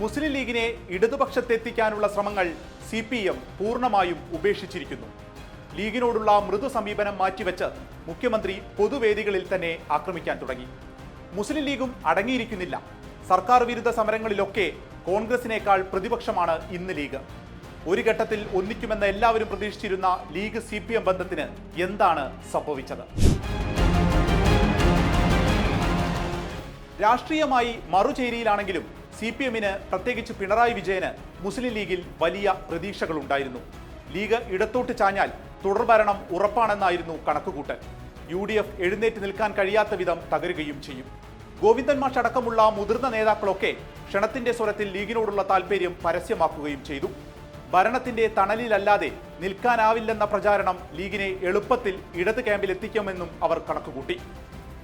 മുസ്ലിം ലീഗിനെ ഇടതുപക്ഷത്തെത്തിക്കാനുള്ള ശ്രമങ്ങൾ C P M പൂർണമായും ഉപേക്ഷിച്ചിരിക്കുന്നു. ലീഗിനോടുള്ള മൃദു സമീപനം മാറ്റിവെച്ച് മുഖ്യമന്ത്രി പൊതുവേദികളിൽ തന്നെ ആക്രമിക്കാൻ തുടങ്ങി. മുസ്ലിം ലീഗും അടങ്ങിയിരിക്കുന്നില്ല. സർക്കാർ വിരുദ്ധ സമരങ്ങളിലൊക്കെ കോൺഗ്രസിനേക്കാൾ പ്രതിപക്ഷമാണ് ഇന്ന് ലീഗ്. ഒരു ഘട്ടത്തിൽ ഒന്നിക്കുമെന്ന് എല്ലാവരും പ്രതീക്ഷിച്ചിരുന്ന ലീഗ് സി പി എം ബന്ധത്തിന് എന്താണ് സംഭവിച്ചത്? രാഷ്ട്രീയമായി മറുചേരിയിലാണെങ്കിലും സി പി എമ്മിന് പ്രത്യേകിച്ച് പിണറായി വിജയന് മുസ്ലിം ലീഗിൽ വലിയ പ്രതീക്ഷകളുണ്ടായിരുന്നു. ലീഗ് ഇടത്തോട്ട് ചാഞ്ഞാൽ തുടർഭരണം ഉറപ്പാണെന്നായിരുന്നു കണക്കുകൂട്ടൽ. യു ഡി എഫ് എഴുന്നേറ്റ് നിൽക്കാൻ കഴിയാത്ത വിധം തകരുകയും ചെയ്യും. ഗോവിന്ദൻ മാഷ് അടക്കമുള്ള മുതിർന്ന നേതാക്കളൊക്കെ ക്ഷണത്തിന്റെ സ്വരത്തിൽ ലീഗിനോടുള്ള താല്പര്യം പരസ്യമാക്കുകയും ചെയ്തു. ഭരണത്തിന്റെ തണലിലല്ലാതെ നിൽക്കാനാവില്ലെന്ന പ്രചാരണം ലീഗിനെ എളുപ്പത്തിൽ ഇടത് ക്യാമ്പിൽ എത്തിക്കുമെന്നും അവർ കണക്കുകൂട്ടി.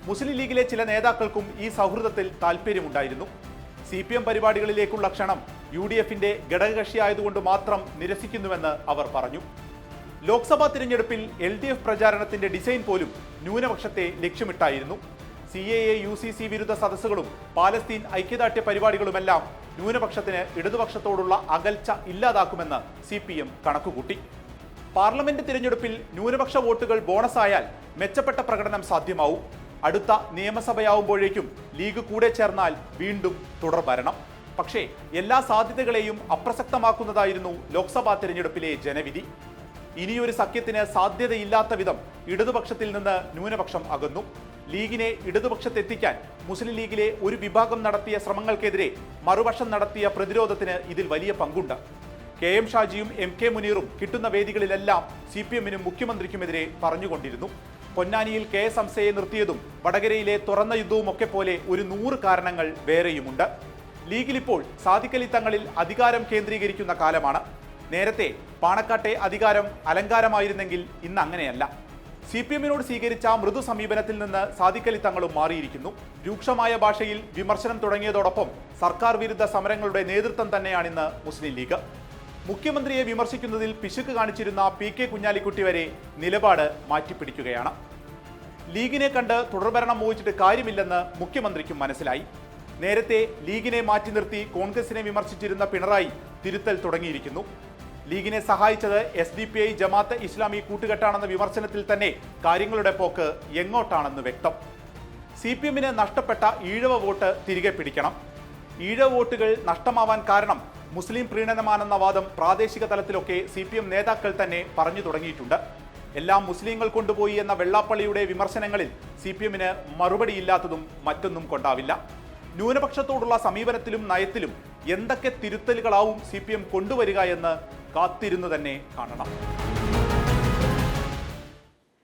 മുസ്ലിം ലീഗിലെ ചില നേതാക്കൾക്കും ഈ സൗഹൃദത്തിൽ താല്പര്യമുണ്ടായിരുന്നു സി പി എം പരിപാടികളിലേക്കുള്ള ക്ഷണം യു ഡി എഫിന്റെ ഘടകകക്ഷിയായതുകൊണ്ട് മാത്രം നിരസിക്കുന്നുവെന്ന് അവർ പറഞ്ഞു. ലോക്സഭാ തിരഞ്ഞെടുപ്പിൽ എൽ ഡി എഫ് പ്രചാരണത്തിന്റെ ഡിസൈൻ പോലും ന്യൂനപക്ഷത്തെ ലക്ഷ്യമിട്ടായിരുന്നു. C A A U C C വിരുദ്ധ സദസ്സുകളും പാലസ്തീൻ ഐക്യദാർഢ്യ പരിപാടികളുമെല്ലാം ന്യൂനപക്ഷത്തിന് ഇടതുപക്ഷത്തോടുള്ള അകൽച്ച ഇല്ലാതാക്കുമെന്ന് സി പി എം കണക്കുകൂട്ടി. പാർലമെന്റ് തിരഞ്ഞെടുപ്പിൽ ന്യൂനപക്ഷ വോട്ടുകൾ ബോണസായാൽ മെച്ചപ്പെട്ട പ്രകടനം സാധ്യമാവും. അടുത്ത നിയമസഭയാവുമ്പോഴേക്കും ലീഗ് കൂടെ ചേർന്നാൽ വീണ്ടും തുടർ ഭരണം. പക്ഷേ എല്ലാ സാധ്യതകളെയും അപ്രസക്തമാക്കുന്നതായിരുന്നു ലോക്സഭാ തിരഞ്ഞെടുപ്പിലെ ജനവിധി. ഇനിയൊരു സഖ്യത്തിന് സാധ്യതയില്ലാത്ത വിധം ഇടതുപക്ഷത്തിൽ നിന്ന് ന്യൂനപക്ഷം അകന്നു. ലീഗിനെ ഇടതുപക്ഷത്തെത്തിക്കാൻ മുസ്ലിം ലീഗിലെ ഒരു വിഭാഗം നടത്തിയ ശ്രമങ്ങൾക്കെതിരെ മറുവശം നടത്തിയ പ്രതിരോധത്തിന് ഇതിൽ വലിയ പങ്കുണ്ട്. കെ എം ഷാജിയും എം കെ മുനീറും കിട്ടുന്ന വേദികളിലെല്ലാം സി പി എമ്മിനും മുഖ്യമന്ത്രിക്കുമെതിരെ പറഞ്ഞുകൊണ്ടിരുന്നു. പൊന്നാനിയിൽ കെ എസ് ഹംസയെ നിർത്തിയതും വടകരയിലെ തുറന്ന യുദ്ധവും ഒക്കെ പോലെ ഒരു നൂറ് കാരണങ്ങൾ വേറെയുമുണ്ട്. ലീഗിൽ ഇപ്പോൾ സാധിക്കലി തങ്ങളിൽ അധികാരം കേന്ദ്രീകരിക്കുന്ന കാലമാണ്. നേരത്തെ പാണക്കാട്ടെ അധികാരം അലങ്കാരമായിരുന്നെങ്കിൽ ഇന്ന് അങ്ങനെയല്ല. സി പി എമ്മിനോട് സ്വീകരിച്ച മൃദു സമീപനത്തിൽ നിന്ന് സാധിക്കലി തങ്ങളും മാറിയിരിക്കുന്നു. രൂക്ഷമായ ഭാഷയിൽ വിമർശനം തുടങ്ങിയതോടൊപ്പം സർക്കാർ വിരുദ്ധ സമരങ്ങളുടെ നേതൃത്വം തന്നെയാണിന്ന് മുസ്ലിം ലീഗ്. മുഖ്യമന്ത്രിയെ വിമർശിക്കുന്നതിൽ പിശുക്ക് കാണിച്ചിരുന്ന പി കെ കുഞ്ഞാലിക്കുട്ടി വരെ നിലപാട് മാറ്റിപ്പിടിക്കുകയാണ്. ലീഗിനെ കണ്ട് തുടർഭരണം മോഹിച്ചിട്ട് കാര്യമില്ലെന്ന് മുഖ്യമന്ത്രിക്കും മനസ്സിലായി. നേരത്തെ ലീഗിനെ മാറ്റി നിർത്തി കോൺഗ്രസിനെ വിമർശിച്ചിരുന്ന പിണറായി തിരുത്തൽ തുടങ്ങിയിരിക്കുന്നു. ലീഗിനെ സഹായിച്ചത് S D P I Jamaat Islami കൂട്ടുകെട്ടാണെന്ന വിമർശനത്തിൽ തന്നെ കാര്യങ്ങളുടെ പോക്ക് എങ്ങോട്ടാണെന്ന് വ്യക്തം. സി പി എമ്മിന് നഷ്ടപ്പെട്ട ഈഴവ വോട്ട് തിരികെ പിടിക്കണം. ഈഴവ വോട്ടുകൾ നഷ്ടമാവാൻ കാരണം മുസ്ലിം പ്രീണനമാണെന്ന വാദം പ്രാദേശിക തലത്തിലൊക്കെ സി പി എം നേതാക്കൾ തന്നെ പറഞ്ഞു തുടങ്ങിയിട്ടുണ്ട്. എല്ലാം മുസ്ലിങ്ങൾ കൊണ്ടുപോയി എന്ന വെള്ളാപ്പള്ളിയുടെ വിമർശനങ്ങളിൽ സി പി എമ്മിന് മറുപടിയില്ലാത്തതും മറ്റൊന്നും കൊണ്ടാവില്ല. ന്യൂനപക്ഷത്തോടുള്ള സമീപനത്തിലും നയത്തിലും എന്തൊക്കെ തിരുത്തലുകളാവും സി പി എം കൊണ്ടുവരിക എന്ന് കാത്തിരുന്നു തന്നെ കാണണം.